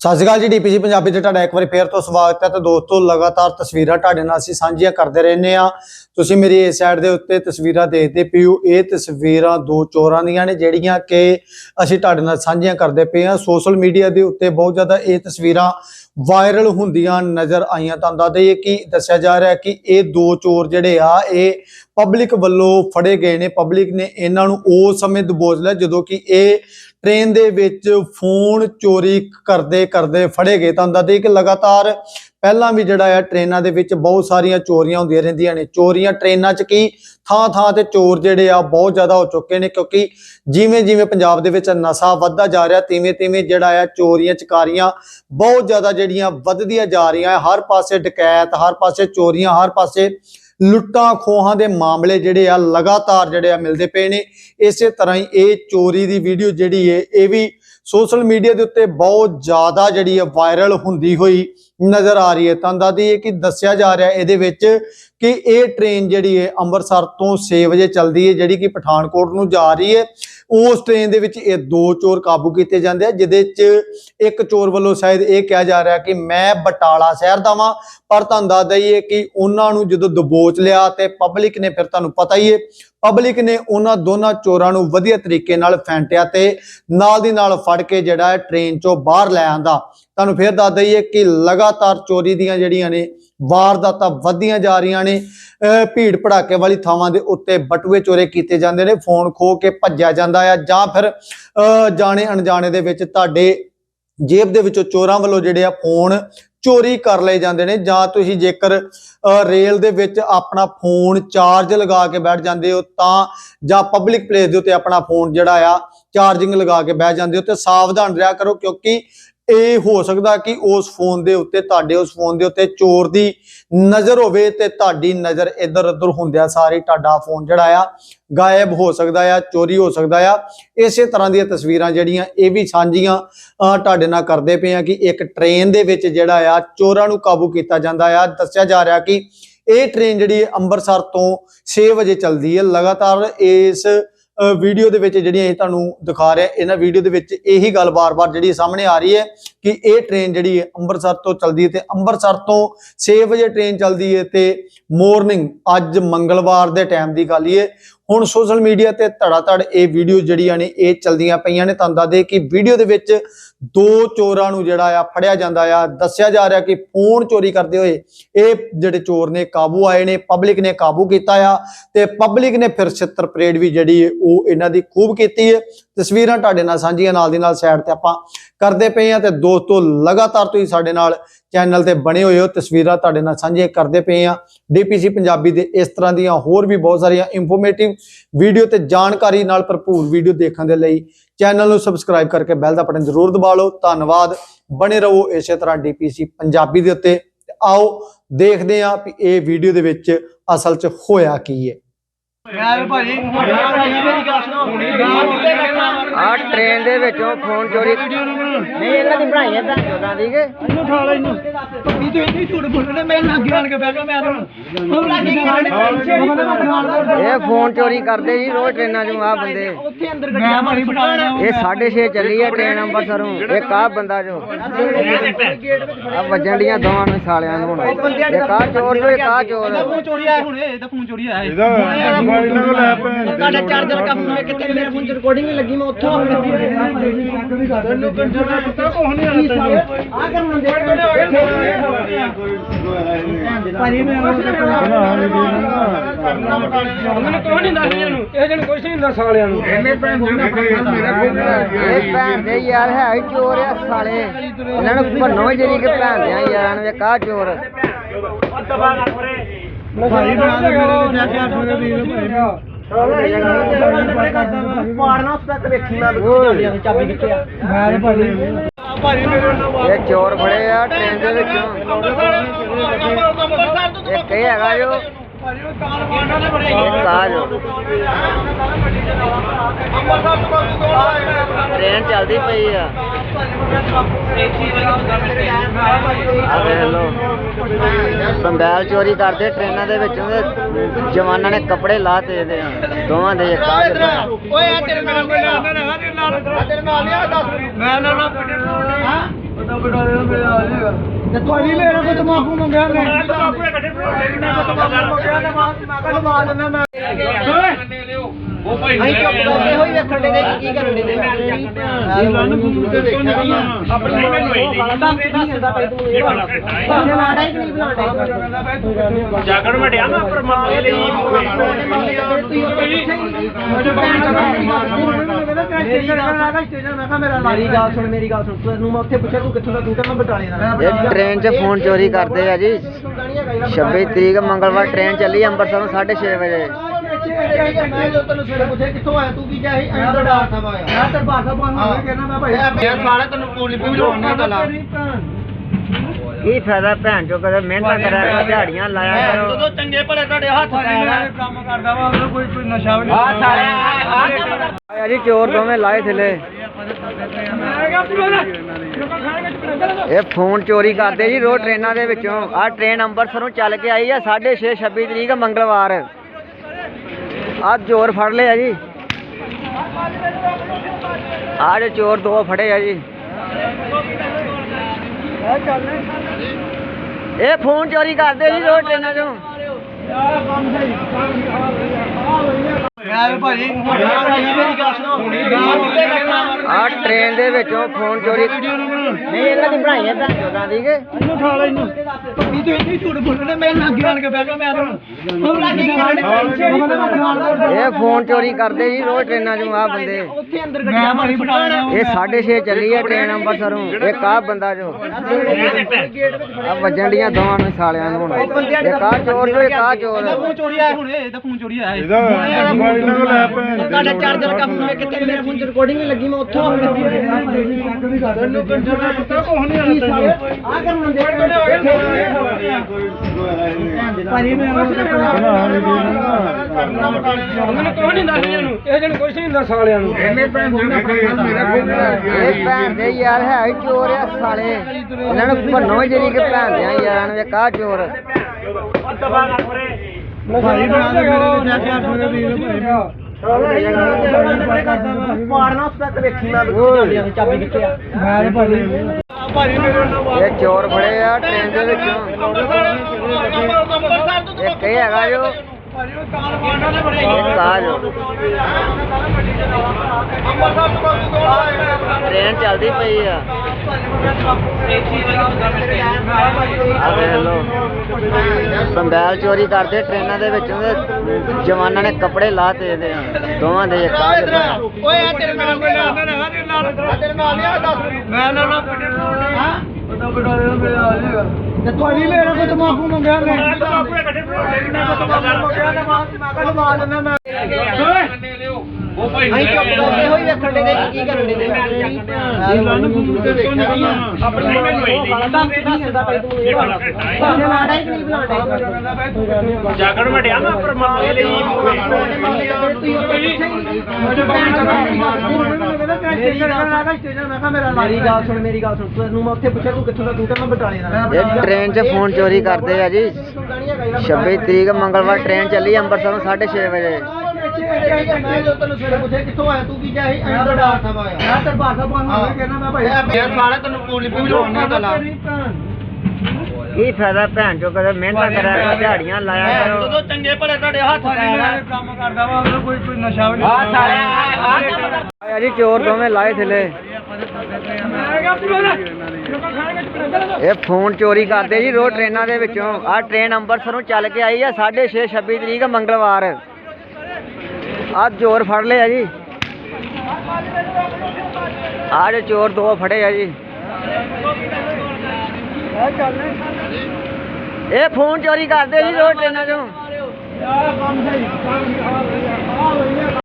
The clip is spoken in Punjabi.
ਸਤਿ ਸ਼੍ਰੀ ਅਕਾਲ ਜੀ ਡੀਪੀਜੀ ਪੰਜਾਬੀ ਤੇ ਤੁਹਾਡਾ ਇੱਕ ਵਾਰੀ ਫੇਰ ਤੋਂ ਸਵਾਗਤ ਹੈ ਤੇ ਦੋਸਤੋ, ਲਗਾਤਾਰ ਤਸਵੀਰਾਂ ਤੁਹਾਡੇ ਨਾਲ ਅਸੀਂ ਸਾਂਝੀਆਂ ਕਰਦੇ ਰਹਿੰਦੇ ਆ ਤੁਸੀਂ ਮੇਰੀ ਇਸ ਸਾਈਡ ਦੇ ਉੱਤੇ ਤਸਵੀਰਾਂ ਦੇਖਦੇ ਪਿਓ ਇਹ ਤਸਵੀਰਾਂ ਦੋ ਚੋਰਾਂ ਦੀਆਂ ਨੇ, ਜਿਹੜੀਆਂ ਕਿ ਅਸੀਂ ਤੁਹਾਡੇ ਨਾਲ ਸਾਂਝੀਆਂ ਕਰਦੇ ਪਏ ਆ ਸੋਸ਼ਲ ਮੀਡੀਆ ਦੇ ਉੱਤੇ ਬਹੁਤ ਜ਼ਿਆਦਾ ਇਹ ਤਸਵੀਰਾਂ ਵਾਇਰਲ ਹੁੰਦੀਆਂ ਨਜ਼ਰ ਆਈਆਂ। ਤਾਂ ਦੱਸ ਦਈਏ ਕਿ ਦੱਸਿਆ ਜਾ ਰਿਹਾ ਕਿ ਇਹ ਦੋ ਚੋਰ ਜਿਹੜੇ ਆ, ਇਹ ਪਬਲਿਕ ਵੱਲੋਂ ਫੜੇ ਗਏ ਨੇ। ਪਬਲਿਕ ਨੇ ਇਹਨਾਂ ਨੂੰ ਉਸ ਸਮੇਂ ਦਬੋਚ ਲਿਆ, ਜਦੋਂ ਕਿ ਇਹ ਟ੍ਰੇਨ ਦੇ ਵਿੱਚ ਫੋਨ ਚੋਰੀ ਕਰਦੇ ਕਰਦੇ ਫੜੇ ਗਏ। ਤਾਂ ਦੱਸਦੇ ਕਿ ਲਗਾਤਾਰ ਪਹਿਲਾਂ ਵੀ ਜਿਹੜਾ ਆ ਟ੍ਰੇਨਾਂ ਦੇ ਵਿੱਚ ਬਹੁਤ ਸਾਰੀਆਂ ਚੋਰੀਆਂ ਹੁੰਦੀਆਂ ਰਹਿੰਦੀਆਂ ਨੇ। ਚੋਰੀਆਂ ਟ੍ਰੇਨਾਂ 'ਚ ਕੀ? ਥਾਂ ਥਾਂ ਤੇ ਚੋਰ ਜਿਹੜੇ ਆ, ਬਹੁਤ ਜ਼ਿਆਦਾ ਹੋ ਚੁੱਕੇ ਨੇ ਕਿਉਂਕਿ ਜਿਵੇਂ ਜਿਵੇਂ ਪੰਜਾਬ ਦੇ ਵਿੱਚ ਨਸ਼ਾ ਵੱਧਦਾ ਜਾ ਰਿਹਾ ਤਿਵੇਂ ਤਿਵੇਂ ਜਿਹੜਾ ਆ ਚੋਰੀਆਂ, ਚਕਾਰੀਆਂ ਬਹੁਤ ਜ਼ਿਆਦਾ ਜਿਹੜੀਆਂ ਵੱਧਦੀਆਂ ਜਾ ਰਹੀਆਂ। ਹਰ ਪਾਸੇ ਡਕੈਤ, ਹਰ ਪਾਸੇ ਚੋਰੀਆਂ, ਹਰ ਪਾਸੇ ਲੁੱਟਾਂ ਖੋਹਾਂ ਦੇ ਮਾਮਲੇ ਜਿਹੜੇ ਆ ਲਗਾਤਾਰ ਜਿਹੜੇ ਆ ਮਿਲਦੇ ਪਏ ਨੇ। ਇਸੇ ਤਰ੍ਹਾਂ ਹੀ ਇਹ ਚੋਰੀ ਦੀ ਵੀਡੀਓ ਜਿਹੜੀ ਹੈ ਇਹ ਵੀ ਸੋਸ਼ਲ ਮੀਡੀਆ ਦੇ ਉੱਤੇ ਬਹੁਤ ਜ਼ਿਆਦਾ ਜਿਹੜੀ ਹੈ ਵਾਇਰਲ ਹੁੰਦੀ ਹੋਈ ਨਜ਼ਰ ਆ ਰਹੀ ਹੈ ਤਾਂ ਦੱਸਦੀ ਹੈ ਕਿ ਦੱਸਿਆ ਜਾ ਰਿਹਾ ਇਹਦੇ ਵਿੱਚ ਕਿ ਇਹ ਟ੍ਰੇਨ ਜਿਹੜੀ ਹੈ ਅੰਮ੍ਰਿਤਸਰ ਤੋਂ 6 ਵਜੇ ਚੱਲਦੀ ਹੈ ਜਿਹੜੀ ਕਿ ਪਠਾਨਕੋਟ ਨੂੰ ਜਾ ਰਹੀ ਹੈ ਉਸ ਟ੍ਰੇਨ ਦੇ ਵਿੱਚ ਇਹ ਦੋ ਚੋਰ ਕਾਬੂ ਕੀਤੇ ਜਾਂਦੇ ਆ, ਜਿਹਦੇ 'ਚ ਇੱਕ ਚੋਰ ਵੱਲੋਂ ਸ਼ਾਇਦ ਇਹ ਕਿਹਾ ਜਾ ਰਿਹਾ ਕਿ ਮੈਂ ਬਟਾਲਾ ਸ਼ਹਿਰ ਦਾ ਵਾਂ, ਪਰ ਤੁਹਾਨੂੰ ਦੱਸ ਦਈਏ ਕਿ ਉਹਨਾਂ ਨੂੰ ਜਦੋਂ ਦਬੋਚ ਲਿਆ ਤੇ ਪਬਲਿਕ ਨੇ ਫਿਰ ਤੁਹਾਨੂੰ ਪਤਾ ਹੀ ਹੈ ਪਬਲਿਕ ਨੇ ਉਹਨਾਂ ਦੋਨਾਂ ਚੋਰਾਂ ਨੂੰ ਵਧੀਆ ਤਰੀਕੇ ਨਾਲ ਫੈਂਟਿਆ ਤੇ ਨਾਲ ਦੀ ਨਾਲ ਫੜ ਕੇ ਜਿਹੜਾ ਹੈ ਟ੍ਰੇਨ ਚੋਂ ਬਾਹਰ ਲੈ ਆਂਦਾ। ਤੁਹਾਨੂੰ ਫਿਰ ਦੱਸ ਦਈਏ ਕਿ ਲਗਾਤਾਰ ਚੋਰੀ ਦੀਆਂ ਜਿਹੜੀਆਂ ਨੇ ਵਾਰਦਾਤਾਂ ਵਧੀਆਂ ਜਾ ਰਹੀਆਂ ਨੇ ਭੀੜ ਭੜਾਕੇ ਵਾਲੀ ਥਾਵਾਂ ਦੇ ਉੱਤੇ ਬਟੂਏ ਚੋਰੇ ਕੀਤੇ ਜਾਂਦੇ ਨੇ, ਫੋਨ ਖੋ ਕੇ ਭੱਜਿਆ ਜਾਂਦਾ ਆ, ਜਾਂ ਫਿਰ ਜਾਣੇ ਅਣਜਾਣੇ ਦੇ ਵਿੱਚ ਤੁਹਾਡੇ ਜੇਬ ਦੇ ਵਿੱਚੋਂ ਚੋਰਾਂ ਵੱਲੋਂ ਜਿਹੜੇ ਆ ਫੋਨ ਚੋਰੀ ਕਰ ਲਏ ਜਾਂਦੇ ਨੇ, ਜਾਂ ਤੁਸੀਂ ਜੇਕਰ, ਅਹ ਰੇਲ ਦੇ ਵਿੱਚ ਆਪਣਾ ਫੋਨ ਚਾਰਜ ਲਗਾ ਕੇ ਬੈਠ ਜਾਂਦੇ ਹੋ, ਤਾਂ ਜਾਂ ਪਬਲਿਕ ਪਲੇਸ ਦੇ ਉੱਤੇ ਆਪਣਾ ਫੋਨ ਜਿਹੜਾ ਆ, ਚਾਰਜਿੰਗ ਲਗਾ ਕੇ ਬਹਿ ਜਾਂਦੇ ਹੋ, ਤੇ ਸਾਵਧਾਨ ਰਿਹਾ ਕਰੋ, ਕਿਉਂਕਿ ਇਹ ਹੋ ਸਕਦਾ ਕਿ ਉਸ ਫੋਨ ਦੇ ਉੱਤੇ, ਤੁਹਾਡੇ ਉਸ ਫੋਨ ਦੇ ਉੱਤੇ ਚੋਰ ਦੀ ਨਜ਼ਰ ਹੋਵੇ ਤੇ ਤੁਹਾਡੀ ਨਜ਼ਰ ਇੱਧਰ ਉੱਧਰ ਹੁੰਦਿਆਂ ਸਾਰੀ ਤੁਹਾਡਾ ਫੋਨ ਜਿਹੜਾ ਆ ਗਾਇਬ ਹੋ ਸਕਦਾ ਆ, ਚੋਰੀ ਹੋ ਸਕਦਾ ਆ। ਇਸੇ ਤਰ੍ਹਾਂ ਦੀਆਂ ਤਸਵੀਰਾਂ ਜਿਹੜੀਆਂ ਇਹ ਵੀ ਸਾਂਝੀਆਂ ਤੁਹਾਡੇ ਨਾਲ ਕਰਦੇ ਪਏ ਆ ਕਿ ਇੱਕ ਟ੍ਰੇਨ ਦੇ ਵਿੱਚ ਜਿਹੜਾ ਆ ਚੋਰਾਂ ਨੂੰ ਕਾਬੂ ਕੀਤਾ ਜਾਂਦਾ ਆ। ਦੱਸਿਆ ਜਾ ਰਿਹਾ ਕਿ ਇਹ ਟ੍ਰੇਨ ਜਿਹੜੀ ਅੰਮ੍ਰਿਤਸਰ ਤੋਂ 6 ਵਜੇ ਚੱਲਦੀ ਹੈ ਲਗਾਤਾਰ ਇਸ ਵੀਡੀਓ ਦੇ ਵਿੱਚ ਜਿਹੜੀਆਂ ਇਹ ਤੁਹਾਨੂੰ ਦਿਖਾ ਰਿਹਾ, ਇਹਨਾਂ ਵੀਡੀਓ ਦੇ ਵਿੱਚ ਇਹੀ ਗੱਲ ਬਾਰ-ਬਾਰ ਜਿਹੜੀ ਸਾਹਮਣੇ ਆ ਰਹੀ ਹੈ ਕਿ ਇਹ ਟ੍ਰੇਨ ਜਿਹੜੀ ਹੈ ਅੰਮ੍ਰਿਤਸਰ ਤੋਂ ਚੱਲਦੀ ਹੈ ਤੇ ਅੰਮ੍ਰਿਤਸਰ ਤੋਂ 6 ਵਜੇ ਟ੍ਰੇਨ ਚੱਲਦੀ ਹੈ ਤੇ ਮਾਰਨਿੰਗ ਅੱਜ ਮੰਗਲਵਾਰ ਦੇ ਟਾਈਮ ਦੀ ਗੱਲ ਹੈ। ਹੁਣ ਸੋਸ਼ਲ ਮੀਡੀਆ ਤੇ ਧੜਾ ਧੜ ਇਹ ਵੀਡੀਓ ਜਿਹੜੀਆਂ ਨੇ, ਇਹ ਚਲਦੀਆਂ ਪਈਆਂ ਨੇ। ਤੁਹਾਨੂੰ ਦੱਸਦੇ ਕਿ ਵੀਡੀਓ ਦੇ ਵਿੱਚ ਦੋ ਚੋਰਾਂ ਨੂੰ ਜਿਹੜਾ ਆ ਫੜਿਆ ਜਾਂਦਾ ਆ। ਦੱਸਿਆ ਜਾ ਰਿਹਾ ਕਿ ਫੋਨ ਚੋਰੀ ਕਰਦੇ ਹੋਏ ਇਹ ਜਿਹੜੇ ਚੋਰ ਨੇ, ਕਾਬੂ ਆਏ ਨੇ, ਪਬਲਿਕ ਨੇ ਕਾਬੂ ਕੀਤਾ ਆ ਤੇ ਪਬਲਿਕ ਨੇ ਫਿਰ ਛਿੱਤਰ ਪਰੇਡ ਵੀ ਜਿਹੜੀ ਹੈ ਉਹ ਇਹਨਾਂ ਦੀ ਖੂਬ ਕੀਤੀ ਹੈ ਤਸਵੀਰਾਂ ਤੁਹਾਡੇ ਨਾਲ ਸਾਂਝੀਆਂ, ਨਾਲ ਦੀ ਨਾਲ ਸਾਈਡ ਤੇ ਆਪਾਂ ਕਰਦੇ ਪਏ ਆ ਤੇ ਦੋਸਤੋ, ਲਗਾਤਾਰ ਤੁਸੀਂ ਸਾਡੇ ਨਾਲ ਚੈਨਲ ਤੇ ਬਣੇ ਹੋਏ ਹੋ। ਤਸਵੀਰਾਂ ਤੁਹਾਡੇ ਨਾਲ ਸਾਂਝੀਆਂ ਕਰਦੇ ਪਏ ਆ। ਡੀਪੀਸੀ ਪੰਜਾਬੀ ਦੇ ਇਸ ਤਰ੍ਹਾਂ ਦੀਆਂ ਹੋਰ ਵੀ ਬਹੁਤ ਸਾਰੀਆਂ ਇਨਫੋਰਮੇਟਿਵ ਵੀਡੀਓ ਤੇ ਜਾਣਕਾਰੀ ਨਾਲ ਭਰਪੂਰ ਵੀਡੀਓ ਦੇਖਣ ਦੇ ਲਈ ਚੈਨਲ ਨੂੰ ਸਬਸਕ੍ਰਾਈਬ ਕਰਕੇ ਬੈਲ ਦਾ ਬਟਨ ਜ਼ਰੂਰ ਦਬਾ ਲਓ। ਧੰਨਵਾਦ। ਬਣੇ ਰਹੋ ਇਸੇ ਤਰ੍ਹਾਂ ਡੀਪੀਸੀ ਪੰਜਾਬੀ ਦੇ ਉੱਤੇ। ਆਓ ਦੇਖਦੇ ਹਾਂ ਕਿ ਇਹ ਵੀਡੀਓ ਦੇ ਵਿੱਚ ਅਸਲ 'ਚ ਹੋਇਆ ਕੀ ਹੈ। ਆ ਟ੍ਰੇਨ ਦੇ ਵਿੱਚੋਂ ਫੋਨ ਚੋਰੀ। ਨਹੀਂ ਇਹਨਾਂ ਦੀ ਬਣਾਈ ਹੈ ਭੈਣ ਚੋਦਾਂ ਦੀ ਕਿ? ਇਹਨੂੰ ਠਾ ਲੈ ਇਹਨੂੰ। ਪੱਪੀ ਤੇ ਇੰਨੀ ਝੂਠ ਬੋਲਣੇ ਮੈਂ ਲੱਗ ਆਣ ਕੇ ਬਹਿ ਗਿਆ ਮੈਂ ਤਾਂ ਹੁਣ ਲੱਗੀ ਇਹ ਫੋਨ ਚੋਰੀ ਕਰਦੇ ਜੀ ਰੋਜ਼ ਟ੍ਰੇਨਾਂ 'ਚੋਂ ਆ ਬੰਦੇ। ਮਾਰੀ ਇਹ 6:30 ਚੱਲੀ ਹੈ ਟ੍ਰੇਨ ਅੰਮ੍ਰਿਤਸਰੋਂ ਇੱਕ ਆ ਬੰਦਾ ਜੋ। ਆ ਵੱਜਣ ਡੀਆਂ ਦੋਵਾਂ ਨੂੰ ਸਾਲਿਆਂ ਨੂੰ ਹੁਣ। ਇੱਕ ਆ ਚੋਰ ਜੋ ਇੱਕ ਆ ਚੋਰ। ਫੋਨ ਚੋਰੀ ਆਇਆ ਹੁਣ ਇਹਦਾ ਫੋਨ ਚੋਰੀ ਆਇਆ। ਇਹਦਾ ਇਹਨਾਂ ਕੋਲ ਲੈ ਪੈ ਤੁਹਾਡਾ ਚਾਰਜਰ ਕੰਮ ਹੋਇਆ ਕਿੱਥੇ ਮੇਰੇ ਫੋਨ 'ਚ ਰਿਕਾਰਡਿੰਗ ਨਹੀਂ ਲੱਗੀ ਮੈਂ ਉੱਥੋਂ ਆ ਕਰ ਮੁੰਡੇ ਭਾਜੀ ਮੈਂ ਮੈਨੂੰ ਕੋਈ ਨਹੀਂ ਦੱਸ ਇਹਨੂੰ ਇਹ ਜਣ ਕੁਝ ਨਹੀਂ ਦੱਸ ਵਾਲਿਆਂ ਨੂੰ ਇਹਨੇ ਭੈਣ ਜੀ ਨੇ ਮੇਰਾ ਇਹ ਭੈਣ ਦੇ ਯਾਰ ਹੈ ਹੀ ਚੋਰ ਆ ਸਾਲੇ ਇਹਨਾਂ ਨੂੰ ਭੰਨੋ ਜਿਹੜੀ ਕਿ ਭੈਣ ਦੇ ਯਾਰਾਂ ਨੂੰ ਆ ਚੋਰ ਭਾਈ ਮੈਂ ਤਾਂ ਮੇਰੇ ਜਾ ਕੇ ਆਠ ਵਜੇ ਵੀਰ ਭਾਈ ਮਾਰਨਾ ਉਸ ਤੱਕ ਵੇਖੀ ਮੈਂ ਚਾਬੀ ਕਿੱਥੇ ਆ ਮੈਂ ਭਾਜੀ ਮੇਰੇ ਨਾਲ ਇਹ ਚੋਰ ਫੜੇ ਆ ਟ੍ਰੇਨ ਦੇ ਵਿੱਚੋਂ ਇੱਕ ਇਹ ਹੈਗਾ ਜੋ ਭਾਜੀ ਉਹ ਕਾਲ ਮਾਰਨਾ ਨੇ ਬੜੇ ਇੱਕ ਆ ਜੋ ਟ੍ਰੇਨ ਚੱਲਦੀ ਪਈ ਆ। ਆ ਵੇਖ ਲੋ ਬੰਬੈਲ ਚੋਰੀ ਕਰਦੇ ਟ੍ਰੇਨਾਂ ਦੇ ਵਿੱਚੋਂ ਤੇ ਜਵਾਨਾਂ ਨੇ ਕੱਪੜੇ ਲਾਤੇ ਇਹਦੇ। ਦੋਵਾਂ ਦੇ ਇੱਕ ਆ ਓਏ ਆ ਤੇਰੇ ਨਾਲ ਕੋਈ ਨਾ ਨਾ ਤੇਰੇ ਨਾਲ। ਤੇਰੇ ਨਾਲ ਲਿਆ ਦੱਸ। ਮੈਂ ਨਾ ਨਾ ਤੇ ਤੁਹਾਡੀ ਮੇਰਾ ਕੋਈ ਤਮਾਕੂ ਮੰਗਿਆ ਮੈਂ? ਤਮਾਕੂ ਇਕੱਠੇ ਤਮਾਕੂ ਮੰਗਿਆ ਨਾ ਮਾਂ ਮੈਂ। ਅਸੀਂ ਚੁੱਪ ਕਰਕੇ ਹੋਈ ਵੇਖਣ ਦੇ ਕੀ ਕਰਨ ਦੇ ਜਾਗਣ ਵੜਿਆ ਮੈਂ ਪਰਮਾਤਮਾ ਲਈ ਮੇਰੀ ਗੱਲ ਸੁਣ ਮੇਰੀ ਗੱਲ ਸੁਣ ਤੈਨੂੰ ਮੈਂ ਉੱਥੇ ਪੁੱਛਿਆ ਤੂੰ ਕਿੱਥੋਂ ਦਾ ਤੂੰ ਕਹਿੰਦਾ ਬਟਾਲੇ ਦਾ ਟ੍ਰੇਨ 'ਚ ਫੋਨ ਚੋਰੀ ਕਰਦੇ ਆ ਜੀ 26 ਤਰੀਕ ਮੰਗਲਵਾਰ ਟ੍ਰੇਨ ਚੱਲੀ ਅੰਮ੍ਰਿਤਸਰ ਨੂੰ 6:30 ਵਜੇ ਮੈਂ ਜੋ ਤੈਨੂੰ ਸਵੇਰੇ ਪੁੱਛਿਆ ਕਿੱਥੋਂ ਆਇਆ ਤੂੰ? ਕੀ ਫਾਇਦਾ ਭੈਣ ਚੋ ਕਦੇ ਮਿਹਨਤਾਂ ਕਰਿਆ ਕਰੋ ਦਿਹਾੜੀਆਂ ਲਾਇਆ ਕਰੋ। ਜਦੋਂ ਚੰਗੇ ਭਲੇ ਤੁਹਾਡੇ ਹੱਥ ਪੈਣਾ ਕੰਮ ਕਰਦਾ ਵਾ ਉਹਦਾ ਕੋਈ ਕੋਈ ਨਸ਼ਾ ਵੀ ਆ ਸਾਰੇ ਆ ਕੰਮ ਆ ਜੀ ਚੋਰ ਦੋਵੇਂ ਲਾਏ ਥੱਲੇ। ਇਹ ਫੋਨ ਚੋਰੀ ਕਰਦੇ ਜੀ ਰੋਜ਼ ਟ੍ਰੇਨਾਂ ਦੇ ਵਿੱਚੋਂ। ਆ ਟ੍ਰੇਨ ਅੰਮ੍ਰਿਤਸਰੋਂ ਚੱਲ ਕੇ ਆਈ ਆ 6:30 26 ਤਰੀਕ ਮੰਗਲਵਾਰ। ਆ ਚੋਰ ਫੜ ਲਏ ਆ ਜੀ। ਆ ਜੇ ਚੋਰ ਦੋ ਫੜੇ ਆ ਜੀ। ਇਹ ਫੋਨ ਚੋਰੀ ਕਰਦੇ ਜੀ ਰੋਜ਼ ਟ੍ਰੇਨਾਂ 'ਚੋਂ। ਯਾਰ ਭਾਈ ਮੇਰੀ ਗੱਲ ਸੁਣੋ ਆ ਟ੍ਰੇਨ ਦੇ ਵਿੱਚੋਂ ਫੋਨ ਚੋਰੀ ਨਹੀਂ ਇਹਨਾਂ ਦੀ ਬਣਾਈ ਹੈ ਭੈਣ ਚੋਦਾਂ ਦੀ ਕਿ? ਇਹਨੂੰ ਠਾ ਲੈ ਇਹਨੂੰ। ਤੂੰ ਤੇ ਇੰਨੀ ਝੂਠ ਬੋਲਣੇ ਮੈਂ ਲੱਗੀ ਆਣ ਕੇ ਬਹਿ ਗਿਆ ਮੈਂ ਤੈਨੂੰ ਤੂੰ ਲੱਗੀ ਆਣ ਇਹ ਫੋਨ ਚੋਰੀ ਕਰਦੇ ਜੀ ਰੋਜ਼ ਟ੍ਰੇਨਾਂ 'ਚੋਂ ਆ ਬੰਦੇ। ਉੱਥੇ ਅੰਦਰ ਗੱਡੀਆਂ ਮਾਰੀ ਇਹ 6:30 ਚੱਲੀ ਹੈ ਟ੍ਰੇਨ ਅੰਮ੍ਰਿਤਸਰੋਂ ਇੱਕ ਆ ਬੰਦਾ ਜੋ? ਆ ਵੱਜਣ ਡੀਆਂ ਦੋਵਾਂ ਨੂੰ ਸਾਲਿਆਂ ਨੂੰ ਹੁਣ। ਇੱਕ ਆ ਚੋਰ ਜੋ ਇੱਕ ਆ ਚੋਰ? ਫੋਨ ਚੋਰੀ ਆਇਆ ਹੁਣ ਇਹ ਤਾਂ ਫੋਨ ਚੋਰੀ ਆਇਆ ਇਹ। ਇਹਦਾ ਮੋਬਾਈਲ ਨਾਲ ਲੈ ਭੈਣ ਤੁਹਾਡਾ ਚਾਰਜਰ ਕੰਮ ਹੋਇਆ ਕਿੱਥੇ ਮੇਰੇ ਫੋਨ 'ਚ ਰਿਕਾਰਡਿੰਗ ਵੀ ਲੱਗੀ ਮੈਂ ਉੱਥੋਂ ਤੈਨੂੰ ਕੰਟਰੋਲ ਪਤਾ ਕੋਹ ਨਹੀਂ ਆਉਂਦਾ ਆ ਕਰਨ ਦੇ ਭਾਜੀ ਮੈਂ ਮੈਨੂੰ ਕੋਈ ਨਹੀਂ ਦੱਸ ਇਹਨੂੰ ਇਹ ਜਣ ਕੁਝ ਨਹੀਂ ਦੱਸ ਵਾਲਿਆਂ ਨੂੰ ਇਹਨੇ ਭੈਣ ਜੀ ਇਹ ਦੇ ਯਾਰ ਹੈ ਹੀ ਚੋਰ ਆ ਸਾਲੇ ਇਹਨਾਂ ਨੂੰ ਭੰਨੋ ਜਿਹੜੀ ਕਿ ਭੈਣ ਦੇ ਯਾਰਾਂ ਨੂੰ ਆ ਚੋਰ ਭਾਜੀ ਮੈਂ ਤਾਂ ਮੇਰੇ ਤੇ ਜਾ ਕੇ ਆਪਣੇ ਵੀਰ ਭਾਈ। ਮਾਰਨਾ ਉਸ ਤੱਕ ਵੇਖੀ ਮੈਂ ਜਾਂਦੀਆਂ ਦੀ ਚਾਬੀ ਕਿੱਥੇ ਆ। ਮੈਂ ਭਾਜੀ ਭਾਜੀ ਮੇਰੇ ਨਾਲ ਇਹ ਚੋਰ ਫੜੇ ਆ ਟ੍ਰੇਨ ਦੇ ਵਿੱਚੋਂ। ਇੱਕ ਇਹ ਹੈਗਾ ਜੋ ਭਾਜੀ ਉਹ ਕਾਲ ਮਾਰਨਾ ਨੇ ਬੜੇ ਇੱਕ ਆ। ਜੋ ਟ੍ਰੇਨ ਚੱਲਦੀ ਪਈ ਆ। ਆ ਵੇਖ ਲੋ ਬੰਬੈਲ ਚੋਰੀ ਕਰਦੇ ਟ੍ਰੇਨਾਂ ਦੇ ਵਿੱਚੋਂ ਤੇ ਜਵਾਨਾਂ ਨੇ ਕੱਪੜੇ ਲਾਤੇ ਇਹਦੇ ਦੋਵਾਂ ਦੇ ਇੱਕ ਆ ਓਏ ਆ ਤੇਰੇ ਨਾਲ ਕੋਈ ਨਾ। ਨਾ ਤੇਰੇ ਨਾਲ ਤੇਰੇ ਨਾਲ ਲਿਆ ਦੱਸ ਮੈਂ ਨਾ ਨਾ। ਹਾਂ? ਪਤਾ ਬੜਾ ਮੇਰਾ ਆ ਜਾਏਗਾ ਤੇ ਤੁਹਾਡੀ ਮੇਰਾ ਕੋਈ ਤਮਾਕੂ ਮੰਗਿਆ ਮੈਂ ਤਮਾਕੂ ਇਕੱਠੇ ਤਮਾਕੂ ਮੰਗਿਆ ਨਾ ਮਾਂ ਮੈਂ ਕਹਿੰਦਾ ਮਾਰ ਦਿੰਦਾ ਮੈਂ। ਅਸੀਂ ਚੁੱਪ ਕਰਕੇ ਹੋਈ ਵੇਖਣ ਦੇ ਕੀ ਕਰਨ ਦੇ ਆਪਣੀ ਦੱਸਦਾ ਪਈ ਤੂੰ। ਇਹ ਬੁਲਾਣਾ ਹੀ ਨਹੀਂ ਬੁਲਾਣਾ ਜਾਗਣ ਵੜਿਆ ਮੈਂ ਪਰਮਾਤਮਾ ਲਈ ਮੇਰੀ ਗੱਲ ਸੁਣ ਮੇਰੀ ਗੱਲ ਸੁਣ। ਤੈਨੂੰ ਮੈਂ ਉੱਥੇ ਪੁੱਛਿਆ ਤੂੰ ਕਿੱਥੋਂ ਦਾ ਤੂੰ ਕਹਿੰਦਾ ਬਟਾਲੇ ਦਾ। ਇਹ ਟ੍ਰੇਨ 'ਚ ਫੋਨ ਚੋਰੀ ਕਰਦੇ ਆ ਜੀ। 26 ਤਰੀਕ ਮੰਗਲਵਾਰ ਟ੍ਰੇਨ ਚੱਲੀ ਅੰਮ੍ਰਿਤਸਰ ਨੂੰ 6:30 ਵਜੇ। ਮੈਂ ਜੋ ਤੈਨੂੰ ਸਵੇਰੇ ਪੁੱਛਿਆ ਕਿੱਥੋਂ ਆਇਆ ਤੂੰ ਕੀ ਕਿਹਾ ਸੀ? ਐਂ ਦਰਬਾਰ ਸਾਹਿਬ ਆਇਆ। ਮੈਂ ਦਰਬਾਰ ਸਾਹਿਬ ਆਇਆ ਕਹਿੰਦਾ ਮੈਂ ਭਾਈ ਮੈਂ ਸਾਰਾ ਤੈਨੂੰ ਪੂਰੀ ਵੀ ਲਾਉਣਾ ਤਲਾ ਕੀ ਫਾਇਦਾ ਭੈਣ ਚੋ ਕਦੇ ਮਿਹਨਤਾਂ ਕਰਿਆ ਕਰੋ ਦਿਹਾੜੀਆਂ ਲਾਇਆ ਕਰੋ। ਜਦੋਂ ਚੰਗੇ ਭਲੇ ਤੁਹਾਡੇ ਹੱਥ ਪੈਣਾ ਕੰਮ ਕਰਦਾ ਵਾ ਉਹਦਾ ਕੋਈ ਕੋਈ ਨਸ਼ਾ ਵੀ ਆ ਸਾਰੇ ਆ ਕੰਮ ਆ ਜੀ ਚੋਰ ਦੋਵੇਂ ਲਾਏ ਥੱਲੇ। ਇਹ ਫੋਨ ਚੋਰੀ ਕਰਦੇ ਜੀ ਰੋਜ਼ ਟ੍ਰੇਨਾਂ ਦੇ ਵਿੱਚੋਂ। ਆ ਟ੍ਰੇਨ ਅੰਮ੍ਰਿਤਸਰੋਂ ਚੱਲ ਕੇ ਆਈ ਆ 6:30 26 ਤਰੀਕ ਮੰਗਲਵਾਰ। ਆ ਚੋਰ ਫੜ ਲਿਆ ਜੀ ਆ ਜੇ। ਚੋਰ ਦੋ ਫੜੇ ਆ ਜੀ। ਇਹ ਫੋਨ ਚੋਰੀ ਕਰਦੇ ਜੀ ਰੋਜ਼ ਟ੍ਰੇਨਾਂ 'ਚੋਂ।